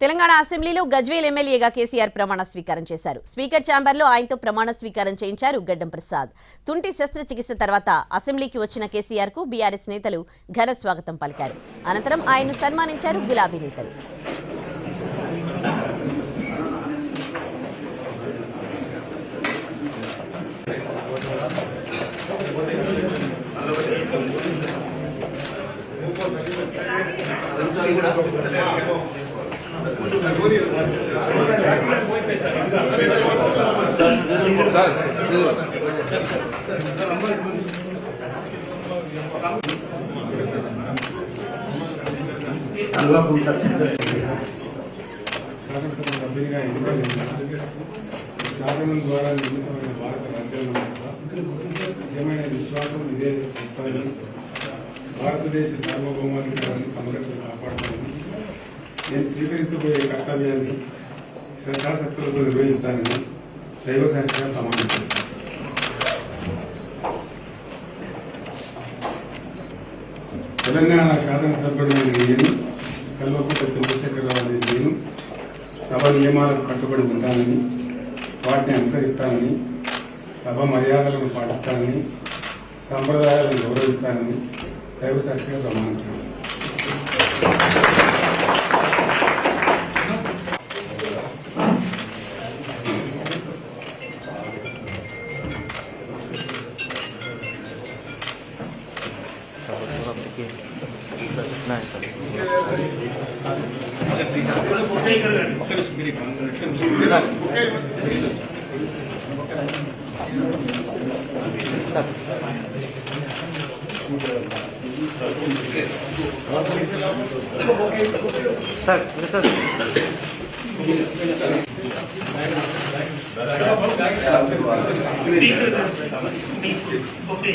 తెలంగాణ అసెంబ్లీలో గజ్వేల్ ఎమ్మెల్యేగా కేసీఆర్ ప్రమాణ స్వీకారం చేశారు. స్పీకర్ ఛాంబర్లో ఆయనతో ప్రమాణ స్వీకారం చేయించారు గడ్డం ప్రసాద్. తుంటి శస్త్రచికిత్స తర్వాత అసెంబ్లీకి వచ్చిన కేసీఆర్కు బీఆర్ఎస్ నేతలు ఘన స్వాగతం పలికారు. అనంతరం ఆయన్ను సన్మానించారు గులాబీ నేతలు కూడా సభ్యునిగా ఎన్నికైన ద్వారా నిర్మితమైన భారత రాజ్యాంగం నిజమైన విశ్వాసం ఇదే భారతదేశ సార్వభౌమాధికారాన్ని సంరక్షణ కాపాడాలని నేను స్వీకరించబోయే కర్తవ్యాన్ని శ్రద్ధాశక్తులతో నిర్వహిస్తానని దైవ సాక్షిగా ప్రమాణం తెలంగాణ శాసనసభ్యుడు నేను సెల్వకుంట చంద్రశేఖరరావు అనే నేను సభ నియమాలకు కట్టుబడి ఉంటానని వాటిని అనుసరిస్తానని సభ మర్యాదలను పాటిస్తానని సంప్రదాయాలను గౌరవిస్తానని దైవ సాక్షిగా ప్రమాణించాను సార్ సార్ ఓకే